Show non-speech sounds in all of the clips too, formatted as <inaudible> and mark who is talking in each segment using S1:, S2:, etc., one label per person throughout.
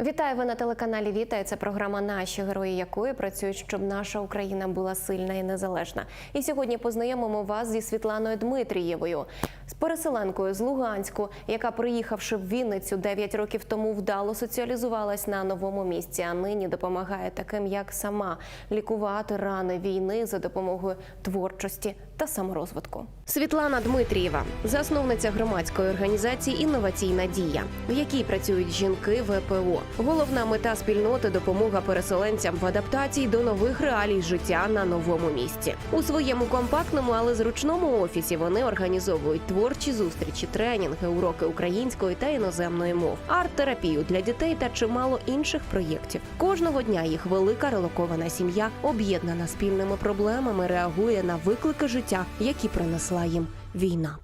S1: Вітаю ви на телеканалі Віта. Це програма Наші герої якої працюють, щоб наша Україна була сильна і незалежна. І сьогодні познайомимо вас зі Світланою Дмитрієвою, з переселенкою з Луганську, яка, приїхавши в Вінницю 9 років тому, вдало соціалізувалась на новому місці. А нині допомагає таким, як сама лікувати рани війни за допомогою творчості та саморозвитку. Світлана Дмитрієва, засновниця громадської організації Інноваційна дія, в якій працюють жінки ВПО. Головна мета спільноти допомога переселенцям в адаптації до нових реалій життя на новому місці. У своєму компактному, але зручному офісі вони організовують творчі зустрічі, тренінги, уроки української та іноземної мов, арт-терапію для дітей та чимало інших проєктів. Кожного дня їх велика релокована сім'я, об'єднана спільними проблемами, реагує на виклики життя, які принесла їм війна.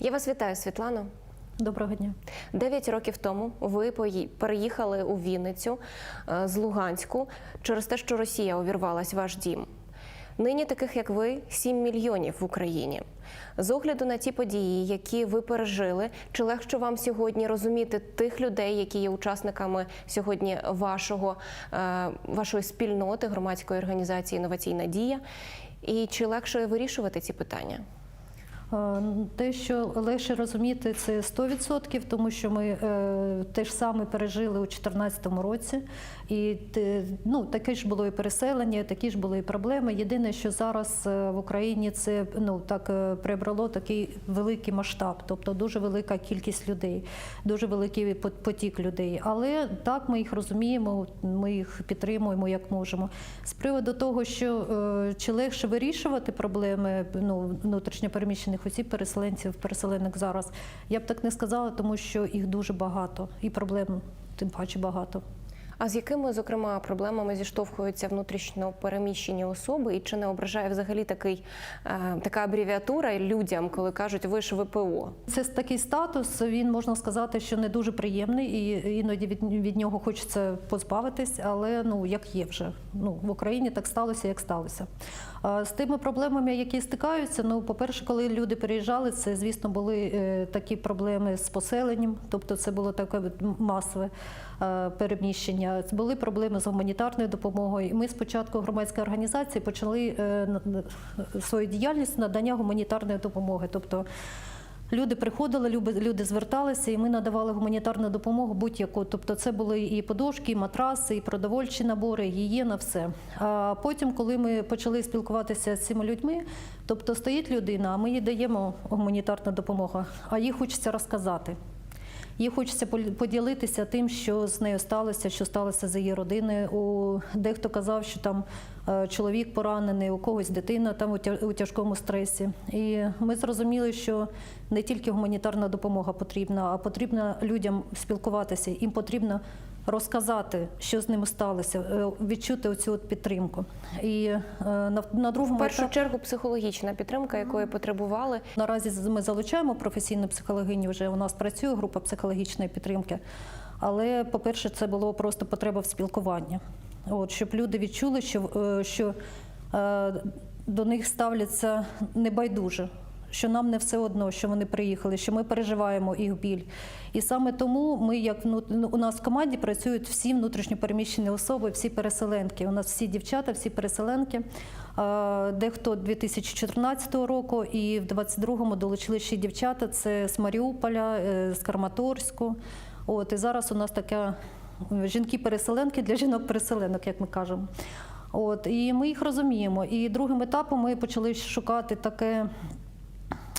S1: Я вас вітаю, Світлано.
S2: Доброго дня.
S1: Дев'ять років тому ви переїхали у Вінницю е, з Луганську через те, що Росія увірвалась в ваш дім. Нині таких як ви 7 мільйонів в Україні. З огляду на ті події, які ви пережили, чи легше вам сьогодні розуміти тих людей, які є учасниками сьогодні вашого, е, вашої спільноти громадської організації Інноваційна дія? І чи легше вирішувати ці питання?
S2: Е, Те, що легше розуміти, це 100%, тому що ми е, те ж саме пережили у 2014 році, і ну, таке ж було і переселення, такі ж були і проблеми. Єдине, що зараз е, в Україні це ну так е, приобрело такий великий масштаб, тобто дуже велика кількість людей, дуже великий потік людей. Але так ми їх розуміємо, ми їх підтримуємо як можемо. З приводу того, що е, чи легше вирішувати проблеми ну, внутрішньопереміщених осіб, переселенців, переселенок зараз, я б так не сказала, тому що їх дуже багато, і проблем тим паче багато.
S1: А з якими, зокрема, проблемами зіштовхуються внутрішньо переміщені особи, і чи не ображає взагалі такий, е, така абревіатура людям, коли кажуть, ви ж ВПО?
S2: Це такий статус, він можна сказати, що не дуже приємний, і іноді від, від нього хочеться позбавитись, але ну як є вже. Ну в Україні так сталося, як сталося. З тими проблемами, які стикаються, ну по-перше, коли люди переїжджали, це звісно були е, такі проблеми з поселенням, тобто це було таке масове е, переміщення. Були проблеми з гуманітарною допомогою. І ми спочатку громадської організації почали е, свою діяльність надання гуманітарної допомоги. Тобто Люди приходили, люди зверталися, і ми надавали гуманітарну допомогу будь-яку. Тобто, це були і подушки, і матраси, і продовольчі набори, гігієна, все. А потім, коли ми почали спілкуватися з цими людьми, тобто стоїть людина, а ми їй даємо гуманітарну допомогу, а їй хочеться розказати. Їй хочеться поділитися тим, що з нею сталося, що сталося з її родиною. У дехто казав, що там е, чоловік поранений, у когось дитина там у тяжкому стресі. І ми зрозуміли, що не тільки гуманітарна допомога потрібна, а потрібно людям спілкуватися. Їм потрібно розказати, що з ними сталося, е, відчути оцю от підтримку. І е, на, на другому
S1: В першу
S2: етапі-
S1: чергу психологічна підтримка, якої потребували.
S2: Наразі ми залучаємо професійну психологиню. Вже у нас працює група психологічної підтримки. Але, по-перше, це було просто потреба в спілкуванні. От, щоб люди відчули, що, е, що до них ставляться небайдуже, що нам не все одно, що вони приїхали, що ми переживаємо їх біль. І саме тому ми, як ну, у нас в команді працюють всі внутрішньопереміщені особи, всі переселенки. У нас всі дівчата, всі переселенки. Дехто 2014 року, і в 22-му долучили ще дівчата. Це з Маріуполя, е, з Краматорську. От і зараз у нас така жінки-переселенки для жінок-переселенок, як ми кажемо. От і ми їх розуміємо. І другим етапом ми почали шукати таке.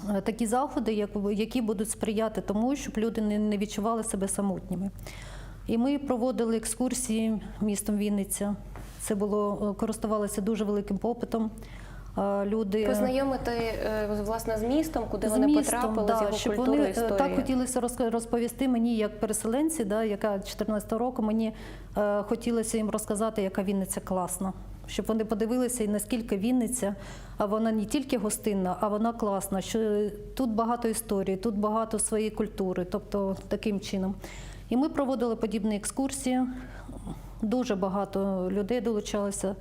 S2: Е, Такі заходи, як- які будуть сприяти тому, щоб люди не відчували себе самотніми. І ми проводили екскурсії містом Вінниця. Це було е, користувалося дуже великим попитом. Е, Люди
S1: Познайомити власне з містом, куди
S2: з
S1: вони
S2: містом,
S1: потрапили,
S2: да,
S1: з його
S2: щоб
S1: культурою,
S2: вони е, так хотілося розповісти мені, як переселенці, да, яка 14 року, мені е, хотілося їм розказати, яка Вінниця класна. Щоб вони подивилися, і наскільки Вінниця, а вона не тільки гостинна, а вона класна. Що тут багато історії, тут багато своєї культури, тобто таким чином. І ми проводили подібні екскурсії. Дуже багато людей долучалося.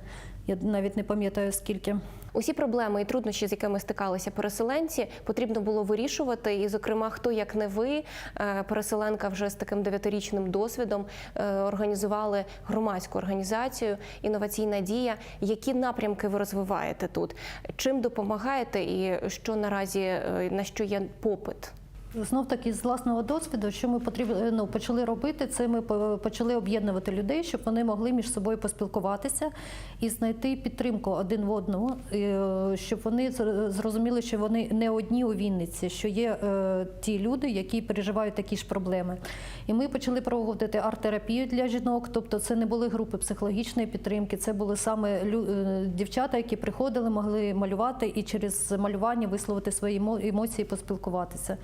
S2: Я навіть не пам'ятаю скільки.
S1: Усі проблеми і труднощі, з якими стикалися переселенці, потрібно було вирішувати. І, зокрема, хто як не ви, е, переселенка вже з таким дев'ятирічним досвідом, е, організували громадську організацію Інноваційна дія. Які напрямки ви розвиваєте тут? Чим допомагаєте, і що наразі е, на що є попит?
S2: Знов таки з власного досвіду, що ми потрібно ну, почали робити, це ми почали об'єднувати людей, щоб вони могли між собою поспілкуватися і знайти підтримку один в одному, е, щоб вони зр- зрозуміли, що вони не одні у Вінниці, що є е, ті люди, які переживають такі ж проблеми. І ми почали проводити арт-терапію для жінок, тобто це не були групи психологічної підтримки, це були саме лю- е, дівчата, які приходили, могли малювати і через малювання висловити свої емо- емоції, поспілкуватися.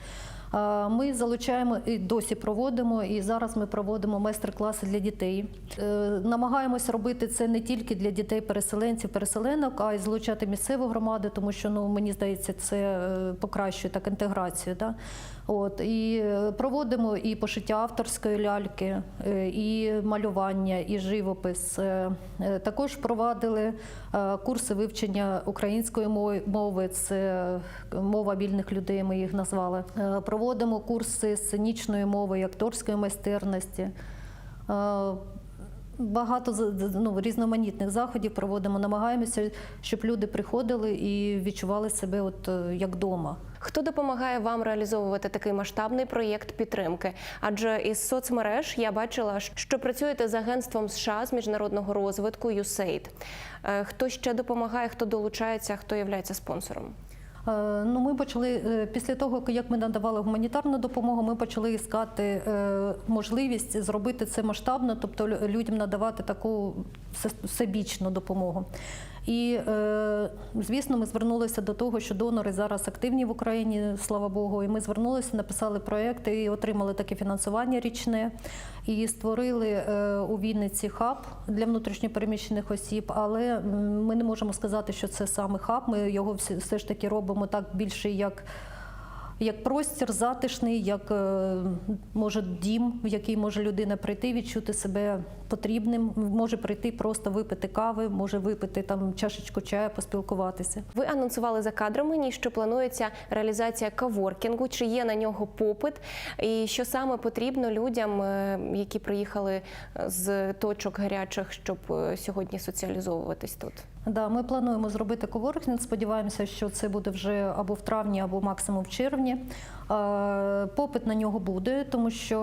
S2: Ми залучаємо і досі проводимо, і зараз ми проводимо майстер-класи для дітей. Е, Намагаємось робити це не тільки для дітей-переселенців, переселенок, а й залучати місцеву громаду, тому що ну мені здається, це е, покращує так інтеграцію. Да? От і е, проводимо і пошиття авторської ляльки, е, і малювання, і живопис. Е, Також провадили курси вивчення української мови-. Це мова вільних людей. Ми їх назвали. Проводимо курси сценічної мови, і акторської майстерності. Багато ну, різноманітних заходів проводимо. Намагаємося, щоб люди приходили і відчували себе от е, як вдома.
S1: Хто допомагає вам реалізовувати такий масштабний проєкт підтримки? Адже із соцмереж я бачила, що працюєте з агентством США з міжнародного розвитку USAID. Е, Хто ще допомагає, хто долучається, хто є спонсором?
S2: Е, Ну, ми почали е, після того, як ми надавали гуманітарну допомогу, ми почали іскати е, можливість зробити це масштабно, тобто людям надавати таку всебічну допомогу. І, е, звісно, ми звернулися до того, що донори зараз активні в Україні, слава Богу. І ми звернулися, написали проекти і отримали таке фінансування річне. І створили е, у Вінниці хаб для внутрішньопереміщених осіб. Але ми не можемо сказати, що це саме хаб. Ми його все ж таки робимо так більше як. Як простір затишний, як е, може дім, в який може людина прийти, відчути себе потрібним, може прийти просто випити кави, може випити там чашечку чаю, поспілкуватися.
S1: Ви анонсували за кадрами, ні, що планується реалізація каворкінгу, чи є на нього попит, і що саме потрібно людям, е, які приїхали з точок гарячих, щоб е, сьогодні соціалізовуватись тут.
S2: Да, ми плануємо зробити коворкінг. Сподіваємося, що це буде вже або в травні, або максимум в червні. Е, Попит на нього буде, тому що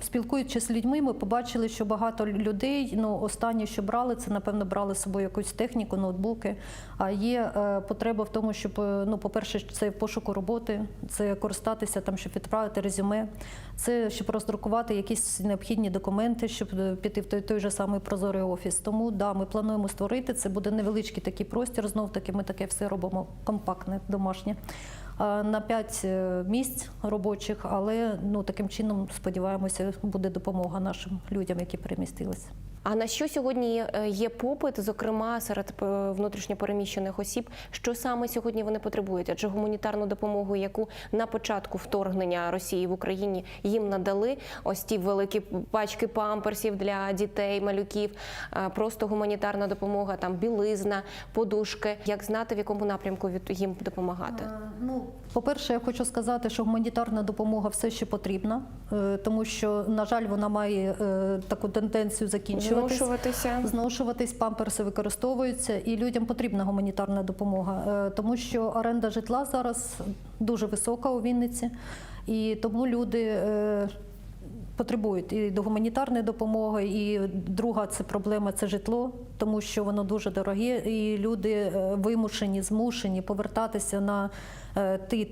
S2: е, спілкуючись з людьми, ми побачили, що багато людей. Ну, останнє, що брали, це напевно брали з собою якусь техніку, ноутбуки. А є е, потреба в тому, щоб ну, по-перше, це пошуку роботи, це користатися там, щоб відправити резюме, це щоб роздрукувати якісь необхідні документи, щоб піти в той, той же самий прозорий офіс. Тому да, ми плануємо створити. Це буде невеличкий такий простір. Знов таки, ми таке все робимо компактне, домашнє. На п'ять е, місць робочих, але ну таким чином сподіваємося, буде допомога нашим людям, які перемістилися.
S1: А на що сьогодні е, є попит, зокрема серед е, внутрішньопереміщених осіб? Що саме сьогодні вони потребують? Адже гуманітарну допомогу, яку на початку вторгнення Росії в Україні їм надали, ось ті великі пачки памперсів для дітей, малюків, е, просто гуманітарна допомога, там білизна, подушки. Як знати, в якому напрямку їм допомагати?
S2: Ну, по-перше, я хочу сказати, що гуманітарна допомога все ще потрібна, тому що, на жаль, вона має таку тенденцію закінчуватись.
S1: Зношуватися.
S2: Зношуватись, памперси використовуються, і людям потрібна гуманітарна допомога, е, тому що оренда житла зараз дуже висока у Вінниці, і тому люди. е, Потребують і до гуманітарної допомоги, і друга це проблема це житло, тому що воно дуже дороге, і люди е, вимушені, змушені повертатися на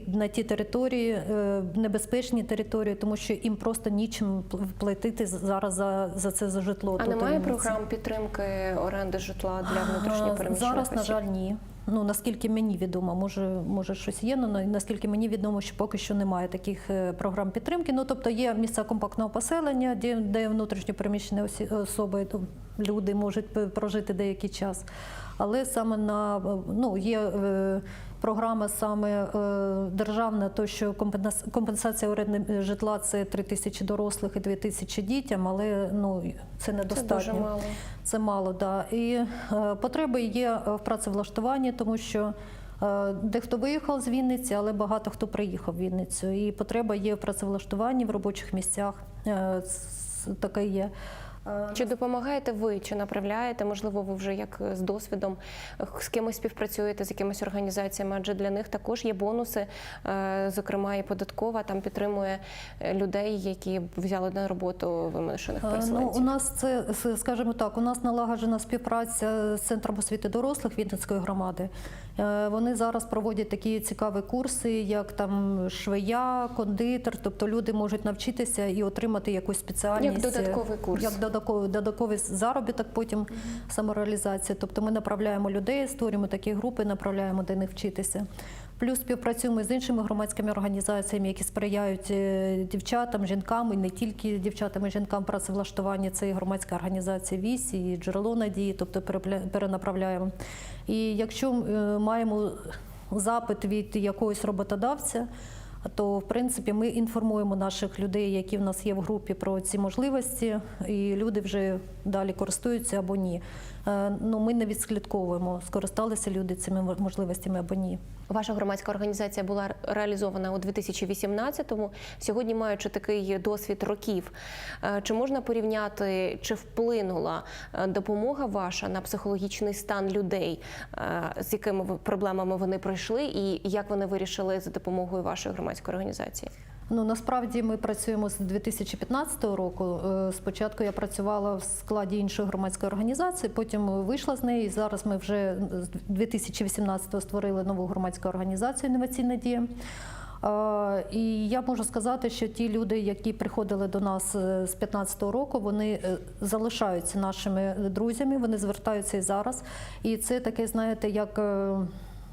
S2: на ті території, е, небезпечні території, тому що їм просто нічим пл- платити зараз за, за це за житло.
S1: А
S2: тут
S1: немає
S2: Вінниці.
S1: програм підтримки оренди житла для внутрішньопереміщених
S2: Зараз, на жаль, ні. Ну наскільки мені відомо, може, може щось є, але наскільки мені відомо, що поки що немає таких е, програм підтримки. Ну тобто є місця компактного поселення, де, де внутрішньо переміщені осі- особи, то люди можуть прожити деякий час. Але саме на е, ну є е, програма саме е, державна, то що компенс- компенсація оренди житла це 3 тисячі дорослих і 2 тисячі дітям, але ну це
S1: Це
S2: недостатньо.
S1: дуже мало.
S2: Це мало, да. І е, потреби є в працевлаштуванні, тому що е, дехто виїхав з Вінниці, але багато хто приїхав в Вінницю. І потреба є в працевлаштуванні в робочих місцях. Е, Таке є. Е,
S1: Чи допомагаєте ви, чи направляєте? Можливо, ви вже як з досвідом е, з кимось співпрацюєте з якимись організаціями? Адже для них також є бонуси, е, зокрема, і податкова там підтримує е, людей, які взяли на роботу вимушених
S2: Е, Ну, у нас це, скажімо так, у нас налагоджена співпраця з центром освіти дорослих Вінницької громади. Е, Вони зараз проводять такі цікаві курси, як там швея, кондитер. Тобто люди можуть навчитися і отримати якусь спеціальність
S1: Як додатковий курс.
S2: як додатковий, додатковий заробіток, потім самореалізація. Тобто ми направляємо людей, створюємо такі групи, направляємо де них вчитися. Плюс співпрацюємо з іншими громадськими організаціями, які сприяють е, дівчатам, жінкам і не тільки дівчатам і жінкам працевлаштування. Це і громадська організація ВІС, і джерело надії, тобто перенаправляємо. І якщо е, маємо запит від якогось роботодавця, то в принципі ми інформуємо наших людей, які в нас є в групі, про ці можливості, і люди вже далі користуються або ні. Е, Ну ми не відслідковуємо, скористалися люди цими можливостями або ні.
S1: Ваша громадська організація була реалізована у 2018-му. Сьогодні, маючи такий досвід років, е, чи можна порівняти, чи вплинула е, допомога ваша на психологічний стан людей, з якими проблемами вони пройшли, і як вони вирішили за допомогою вашої громадської організації?
S2: Ну насправді ми працюємо з 2015 року. Е, Спочатку я працювала в складі іншої громадської організації, потім вийшла з неї. І зараз ми вже з 2018-го створили нову громадську організацію Інноваційна дія. Е, І я можу сказати, що ті люди, які приходили до нас е, з 15-го року, вони залишаються нашими друзями, вони звертаються і зараз. І це таке, знаєте, як.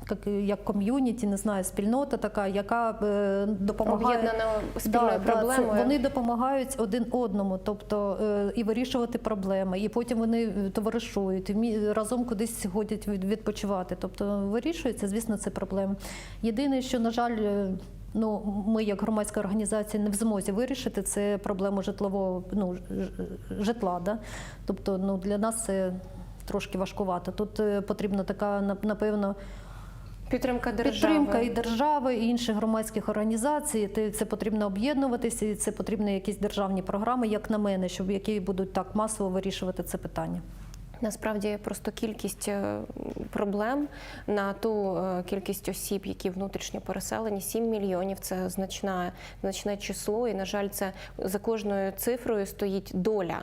S2: Як, як ком'юніті, не знаю, спільнота така, яка е, допомагає
S1: Об'єднана спільною
S2: Да, да, вони допомагають один одному, тобто е, і вирішувати проблеми, і потім вони е, товаришують, разом кудись ходять відпочивати. Тобто вирішується, звісно, це проблема. Єдине, що на жаль. Ну, ми, як громадська організація, не в змозі вирішити це проблему житлового ну, житла. Да? Тобто, ну, для нас це трошки важкувато. Тут потрібна така, напевно,
S1: Підтримка держави.
S2: Підтримка і держави, і інших громадських організацій. Це потрібно об'єднуватися, і це потрібні якісь державні програми, як на мене, щоб які будуть так масово вирішувати це питання.
S1: Насправді просто кількість е, проблем на ту е, кількість осіб, які внутрішньо переселені, 7 мільйонів це значна, значне число. І, на жаль, це за кожною цифрою стоїть доля.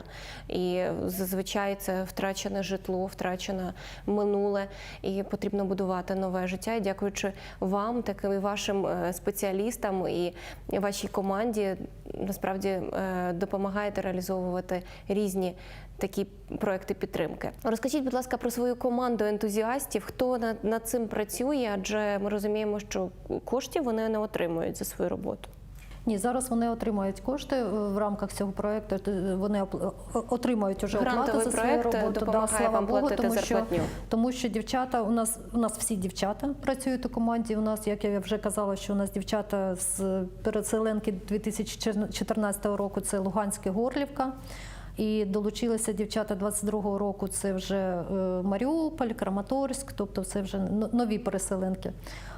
S1: І зазвичай це втрачене житло, втрачене минуле, і потрібно будувати нове життя. І дякуючи вам, таким і вашим е, спеціалістам і вашій команді, насправді допомагаєте реалізовувати різні такі проекти підтримки. Розкажіть, будь ласка, про свою команду ентузіастів. Хто над, над цим працює? Адже ми розуміємо, що коштів вони не отримують за свою роботу.
S2: Ні, зараз вони отримають кошти е, в рамках цього проекту. е, Вони отримають уже оплату за свою роботу.
S1: допомагає
S2: слава
S1: вам
S2: Богу, тому що тому що дівчата у нас у нас всі дівчата працюють у команді. У нас, як я вже казала, що у нас дівчата з переселенки 2014 року це Луганська Горлівка. І долучилися дівчата 22-го року. Це вже е, Маріуполь, Краматорськ, тобто це вже нові переселенки.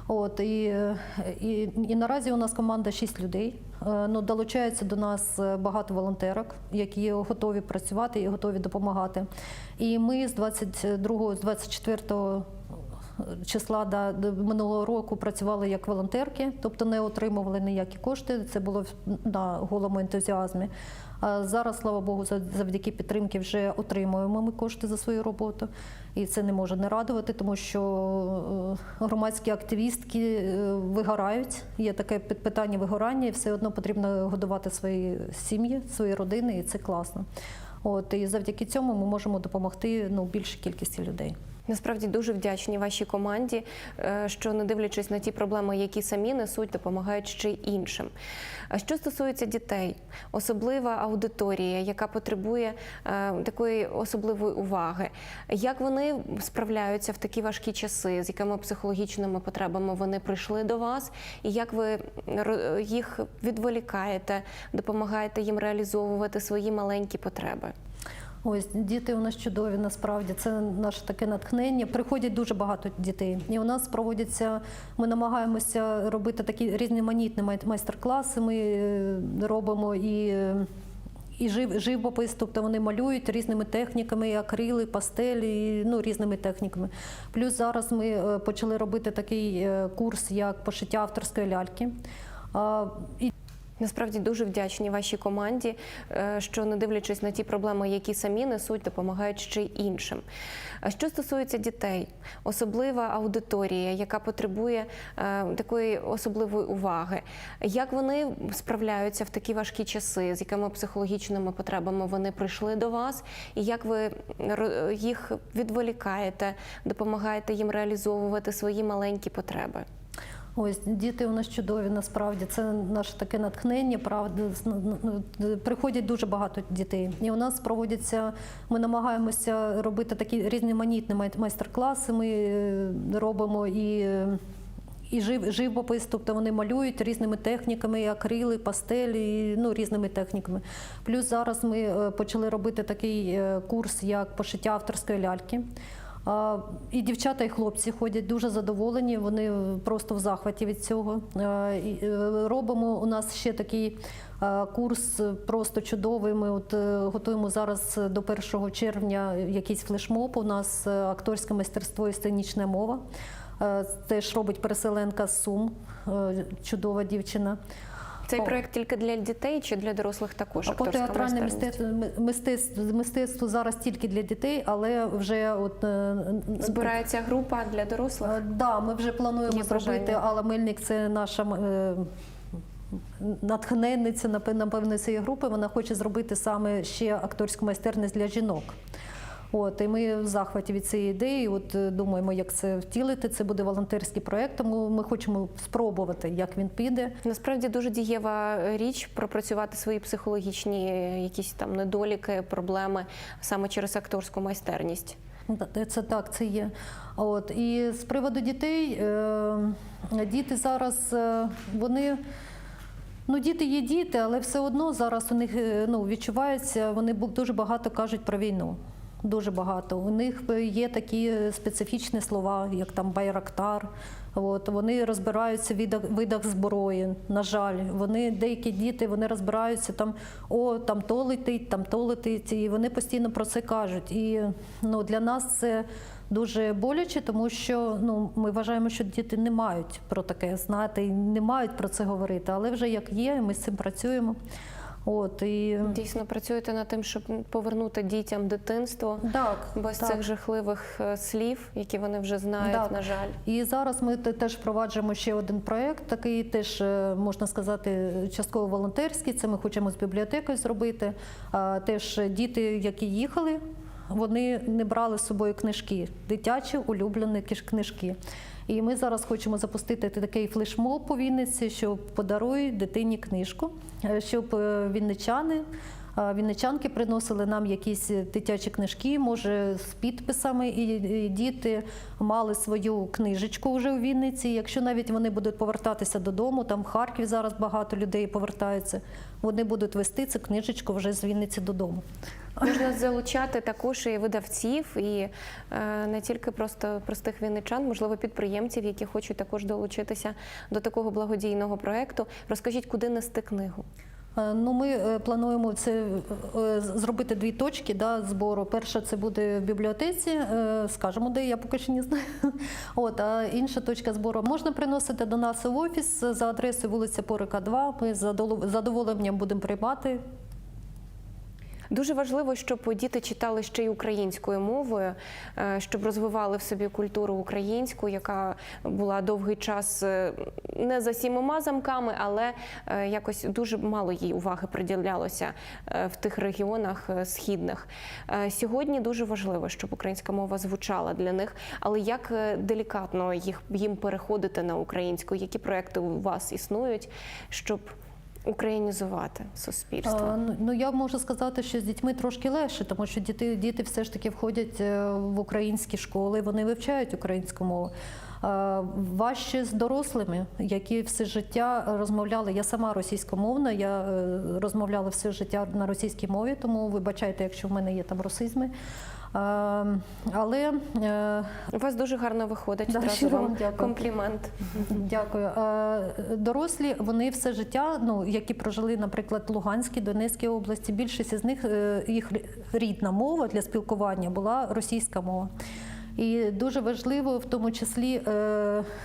S2: От і, е, і, і наразі у нас команда 6 людей. Е, Ну, долучається до нас багато волонтерок, які готові працювати і готові допомагати. І ми з 22-го, з 24-го числа да, минулого року працювали як волонтерки, тобто не отримували ніякі кошти. Це було на голому ентузіазмі. А зараз, слава Богу, за- завдяки підтримки вже отримуємо ми кошти за свою роботу. І це не може не радувати, тому що е, громадські активістки е, вигорають. Є таке пит- питання вигорання, і все одно потрібно годувати свої сім'ї, свої родини, і це класно. От і завдяки цьому ми можемо допомогти ну, більшій кількості людей.
S1: Насправді дуже вдячні вашій команді, е, що не дивлячись на ті проблеми, які самі несуть, допомагають ще й іншим. Що стосується дітей, особлива аудиторія, яка потребує е, такої особливої уваги, як вони справляються в такі важкі часи, з якими психологічними потребами вони прийшли до вас, і як ви їх відволікаєте, допомагаєте їм реалізовувати свої маленькі потреби?
S2: Ось діти у нас чудові, насправді це наше таке натхнення. Приходять дуже багато дітей, і у нас проводяться. Ми намагаємося робити такі різноманітні майстер-класи. Ми е, робимо і. І жив, живопис, тобто вони малюють різними техніками, і акрили, пастелі, і, ну різними техніками. Плюс зараз ми е, почали робити такий е, курс, як пошиття авторської ляльки. І
S1: Насправді дуже вдячні вашій команді, е, що не дивлячись на ті проблеми, які самі несуть, допомагають ще й іншим. А що стосується дітей, особлива аудиторія, яка потребує е, такої особливої уваги, як вони справляються в такі важкі часи, з якими психологічними потребами вони прийшли до вас, і як ви їх відволікаєте, допомагаєте їм реалізовувати свої маленькі потреби?
S2: Ось діти у нас чудові, насправді це наше таке натхнення. Правда, З- ну, ну, приходять дуже багато дітей, і у нас проводяться. Ми намагаємося робити такі різноманітні майстер-класи. Ми е, робимо і. І жив, живопис, тобто вони малюють різними техніками, акрили, пастелі, ну різними техніками. Плюс зараз ми е, почали робити такий е, курс, як пошиття авторської ляльки. І дівчата, і хлопці ходять дуже задоволені, вони просто в захваті від цього. Е, Робимо у нас ще такий курс просто чудовий. Ми от е, готуємо зараз до 1 червня якийсь флешмоб. У нас е, акторське майстерство і сценічна мова. Теж робить переселенка з Сум, чудова дівчина.
S1: Цей проект тільки для дітей чи для дорослих також?
S2: По театральне мистецтво, мистецтво, мистецтво зараз тільки для дітей, але вже от е,
S1: Збирається група для дорослих.
S2: Е, Да, ми вже плануємо
S1: Є
S2: зробити. Алла Мельник це наша е, натхненниця, напевно, цієї групи. Вона хоче зробити саме ще акторську майстерність для жінок. От, і ми в захваті від цієї ідеї. От е, думаємо, як це втілити. Це буде волонтерський проект, тому ми хочемо спробувати, як він піде.
S1: Насправді дуже дієва річ пропрацювати свої психологічні е, якісь там недоліки, проблеми саме через акторську майстерність.
S2: Це так, це є. От і з приводу дітей, е, діти зараз вони. Ну, діти є діти, але все одно зараз у них ну, відчувається, вони дуже багато кажуть про війну. Дуже багато. У них є такі е, специфічні слова, як там байрактар. От вони розбираються в видах, видах зброї. На жаль, вони деякі діти вони розбираються там, о, там то летить, там то летить, і вони постійно про це кажуть. І ну, для нас це дуже боляче, тому що ну, ми вважаємо, що діти не мають про таке знати не мають про це говорити. Але вже як є, ми з цим працюємо. От і
S1: Дійсно працюєте над тим, щоб повернути дітям дитинство
S2: так,
S1: без
S2: так.
S1: цих жахливих е, слів, які вони вже знають,
S2: Так.
S1: на жаль.
S2: І зараз ми теж впроваджуємо ще один проект, такий теж е, можна сказати, частково волонтерський. Це ми хочемо з бібліотекою зробити. А, Теж діти, які їхали, вони не брали з собою книжки, дитячі улюблені книжки. І ми зараз хочемо запустити такий флешмоб по Вінниці, що подаруй дитині книжку, е, щоб е, вінничани. Вінничанки приносили нам якісь дитячі книжки, може з підписами, і, і діти мали свою книжечку вже у Вінниці. Якщо навіть вони будуть повертатися додому, там в Харків зараз багато людей повертаються, вони будуть вести цю книжечку вже з Вінниці додому.
S1: Можна залучати також і видавців, і е, не тільки просто простих вінничан, можливо, підприємців, які хочуть також долучитися до такого благодійного проекту. Розкажіть, куди нести книгу?
S2: Е, Ну, ми е, плануємо це е, зробити дві точки да, збору. Перша це буде в бібліотеці, скажемо, де я поки що не знаю. <laughs> От, а інша точка збору можна приносити до нас в офіс за адресою вулиця Порика 2. Ми з задовол- задоволенням будемо приймати.
S1: Дуже важливо, щоб діти читали ще й українською мовою, е, щоб розвивали в собі культуру українську, яка була довгий час е, не за сімома замками, але е, якось дуже мало їй уваги приділялося в тих регіонах східних. Сьогодні дуже важливо, щоб українська мова звучала для них. Але як делікатно їх їм переходити на українську? Які проекти у вас існують, щоб українізувати суспільство?
S2: А, ну, Ну я можу сказати, що з дітьми трошки легше, тому що діти, діти все ж таки входять е, в українські школи, вони вивчають українську мову. А, Важче з дорослими, які все життя розмовляли. Я сама російськомовна, я е, розмовляла все життя на російській мові, тому вибачайте, якщо в мене є там русизми. А, Але е,
S1: У вас дуже гарно виходить.
S2: Да,
S1: Одразу вам
S2: дякую.
S1: комплімент.
S2: Дякую. Е, Дорослі вони все життя, ну які прожили, наприклад, в Луганській, Донецькій області. Більшість із них е, їх рідна мова для спілкування була російська мова. І дуже важливо, в тому числі,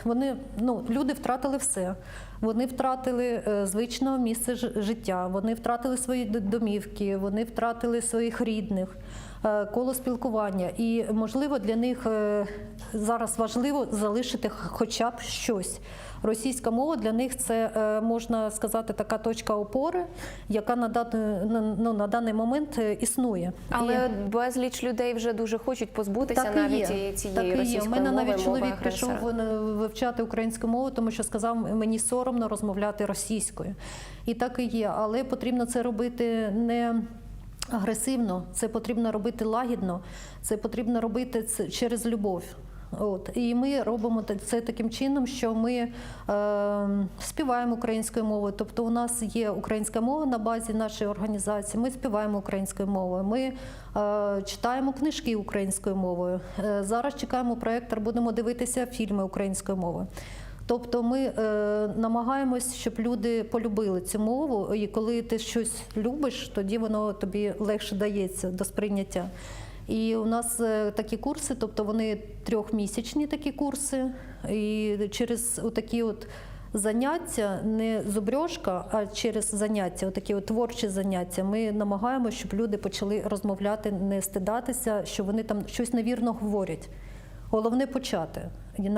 S2: вони ну люди втратили все. Вони втратили звичне місце ж- життя, вони втратили свої домівки, вони втратили своїх рідних, коло спілкування. І можливо для них е, зараз важливо залишити хоча б щось. Російська мова для них це е, можна сказати така точка опори, яка на даний, ну, на даний момент е, існує.
S1: Але
S2: І-
S1: безліч людей вже дуже хочуть позбутися
S2: так і
S1: навіть
S2: є.
S1: цієї
S2: так і є. У мене навіть чоловік пішов е, вивчати українську мову, тому що сказав, мені соромно розмовляти російською. І так і є. Але потрібно це робити не. Агресивно, це потрібно робити лагідно, це потрібно робити через любов. От і ми робимо це таким чином, що ми е, співаємо українською мовою. Тобто, у нас є українська мова на базі нашої організації. Ми співаємо українською мовою. Ми е, читаємо книжки українською мовою. Е, зараз чекаємо проєктор, будемо дивитися фільми українською мовою. Тобто ми е, намагаємось, щоб люди полюбили цю мову, і коли ти щось любиш, тоді воно тобі легше дається до сприйняття. І у нас е, такі курси, тобто вони трьохмісячні такі курси, і через такі от заняття, не зубрьошка, а через заняття, отакі от творчі заняття, ми намагаємося, щоб люди почали розмовляти, не стидатися, що вони там щось невірно говорять. Головне почати,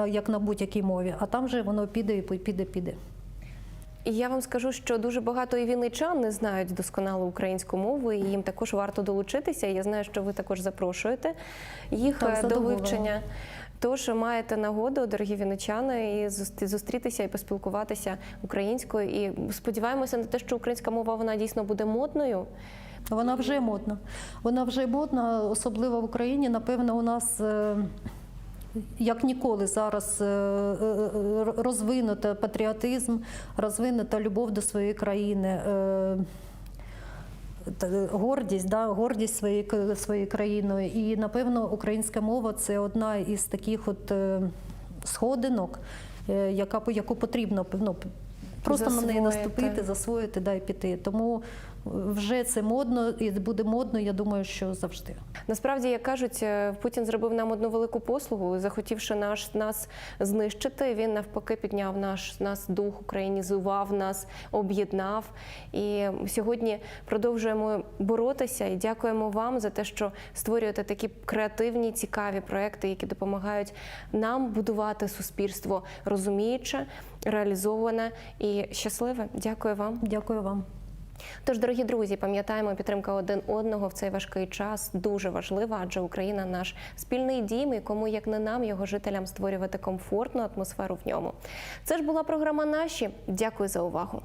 S2: як на будь-якій мові, а там же воно піде і піде, піде.
S1: І я вам скажу, що дуже багато і вінничан не знають досконало українську мову, і їм також варто долучитися. Я знаю, що ви також запрошуєте їх
S2: Так,
S1: е, до вивчення. Тож маєте нагоду, дорогі вінничани, і зустрі- зустрітися і поспілкуватися українською. І сподіваємося на те, що українська мова вона дійсно буде модною.
S2: Вона вже модна. Вона вже модна, особливо в Україні. Напевно, у нас. Е, Як ніколи зараз е, е, розвинута патріотизм, розвинута любов до своєї країни, е, гордість, да, гордість своєю своєю країною. І напевно українська мова це одна із таких от е, сходинок, е, яка яку потрібно ну, просто на неї наступити, засвоїти да, і піти. Тому вже це модно і буде модно, я думаю, що завжди.
S1: Насправді, як кажуть, е, Путін зробив нам одну велику послугу, захотівши наш нас знищити. Він навпаки підняв наш нас дух, українізував нас, об'єднав. І сьогодні продовжуємо боротися і дякуємо вам за те, що створюєте такі креативні, цікаві проекти, які допомагають нам будувати суспільство розуміюче, реалізоване і щасливе. Дякую вам.
S2: Дякую вам.
S1: Тож, дорогі друзі, пам'ятаємо, підтримка один одного в цей важкий час дуже важлива, адже Україна наш спільний дім, і кому як не нам, його жителям створювати комфортну атмосферу в ньому. Це ж була програма Наші. Дякую за увагу.